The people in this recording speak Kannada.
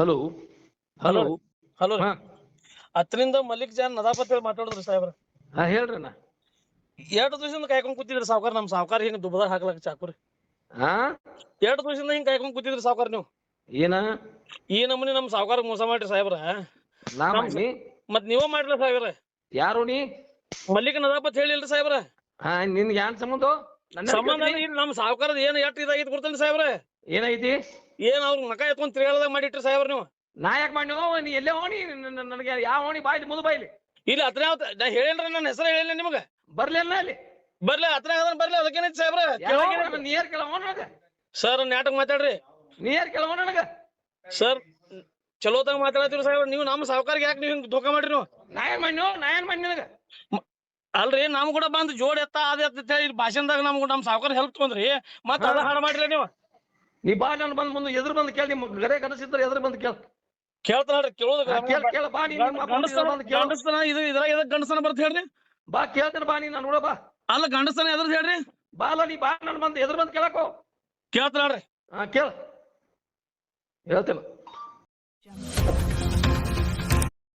ಹಲೋ ಹಲೋ ಹಲೋ ಹಾ. ಹತ್ತರಿಂದ ಮಲ್ಲಿಕ್ ಜಾನ್ ನದಾಪತಿ ಹೇಳಿ ಮಾತಾಡಿದ್ರಿ ಸಾಹೇಬ್ರ. ಹಾ ನಾ ಎರಡು ದಿವಸದಿಂದ ಕಾಯ್ಕೊಂಡ್ ಕೂತಿದ್ರಿ ಸಾವುಕಾರ ನಮ್ ಸಾವುಕಾರ ಹಿಂಗ್ ದುಬದಾಗ ಹಾಕ್ಲಕ್ ಚಾಕುರಿ. ಹಾ? ಎರಡು ದಿವಸದಿಂದ ಹಿಂಗ್ ಕಾಯ್ಕೊಂಡ್ ಕೂತಿದ್ರಿ ಸಾವುಕಾರ ನೀವು. ಏನ? ಈ ನಮೂನಿ ನಮ್ ಸಾವುಕಾರ ಮೋಸ ಮಾಡ್ರಿ ಸಾಹೇಬ್ರ. ನಾ ಮಾಡಿ ಮತ್ ನೀವ ಮಾಡ್ರಿ ಸಾಹೇಬ್ರ. ಯಾರು ನೀ? ಮಲ್ಲಿಕ್ ನದಾಪತ್ ಹೇಳಿಲ್ರಿ ಸಾಹೇಬ್ರ. ಹಾ ನಿನ್ಗೆ ಯಾನ್ ಸಂಬಂಧ? ಸಂಬಂಧ. ಇಲ್ಲಿ ನಮ್ ಸಾವ್ಕಾರದ ಏನ್ ಎಷ್ಟ್ ಇದಾಗಿತ್ತು ಗೊತ್ತೇನ್ರಿ ಸಾಹೇಬ್ರ? ಏನೈತಿ? ಏನ್ ಅವ್ರ ನಕ ಎತ್ಕೊಂಡ್ ತಿರ್ಗಾಳದಾಗ ಮಾಡಿಟ್ರಿ ಸಾಹೇಬ್ರ ನೀವು? ನಾ ಯಾಕೆ ಮಾಡಿ ನೀ ಎಲ್ಲೇ ಹೋಣಿ ನನಗೆ ಯಾವ ಹೋಣಿ ಬಾಯ್ಲಿ ಮುದು ಬಾಯ್ಲಿ. ಇಲ್ಲ ಹತ್ರ ನಾ ಹೇಳೇನ್ರಿ ನನ್ನ ಹೆಸರು ಹೇಳಿಲ್ಲ ನಿಮಗ. ಬರ್ಲಿಲ್ಲ ಅಲ್ಲಿ ಬರ್ಲಿ ಹತ್ರ ಬರ್ಲಿ ಅದಕ್ಕೇನೈತಿ ಸಾಹೇಬ್ರ? ನೀರ್ ನನಗ ಸರ್ ನಾಟಕ ಮಾತಾಡ್ರಿ. ನೀರ್ ಕೇಳವ ನನಗ ಸರ್ ಚಲೋತಾಗ ಮಾತಾಡತ್ತೀರಿ ಸಾಹೇಬ್ರ. ನೀವು ನಮ್ಮ ಸಾವುಕಾರಿಗೆ ಯಾಕೆ ನೀವು ಹಿಂಗ್ ಧೋಕಾ ಮಾಡ್ರಿ ನೀವು? ನಾ ಏನ್ ಮಾಡಿ ನಾ ಏನ್ ಮಾಡಿ ನಿನಗ? ಅಲ್ರಿ ನಮ್ ಕೂಡ ಬಂದ್ ಜೋಡ್ ಎತ್ತ ಅದ ಎತ್ತ ಭಾಷಣದಾಗ ನಮ್ಗ ನಮ್ ಸಾವುಕಾರ ಹೆಲ್ಪ್ ತಗೊಂಡ್ರಿ. ಮತ್ತ ಅದ ಹಾಡ್ ಮಾಡ್ರಿ ನೀವು? ನೀ ಬಾ ನಾನು ಬಂದ್ ಮುಂದೆ ಎದುರು ಬಂದು ಕೇಳಿ ನಿಮ್ ಗರೆ ಕನಸಿದ್ರೆ ಎದುರು ಬಂದು ಕೇಳ. ಕೇಳ್ತಾರ ನೋಡ್ರಿ ಕೇಳೋದು ಕೇಳ ಕೇಳ ಬಾ ನೀ ನಿಮ್ಮ ಬಂದು ಕೇಳು. ಗಂಡಸ್ತನ ಇದು ಇದ್ರಾಗ ಎದಕ್ ಗಂಡಸ್ತನ ಬರ್ತ ಹೇಳ್ರಿ? ಬಾ ಕೇಳ್ತೇನೆ ಬಾ ನೀ ನಾನು ನೋಡ ಬಾ. ಅಲ್ಲ ಗಂಡಸನ ಎದ್ರದ್ ಹೇಳ್ರಿ? ಬಾ ಅಲ್ಲ ನೀ ಬಾ ನಾನು ಬಂದು ಎದುರು ಬಂದು ಕೇಳಕೋ ಕೇಳ್ತಾರ ಹಾ ಕೇಳ. ಹೇಳ್ತೇನೆ.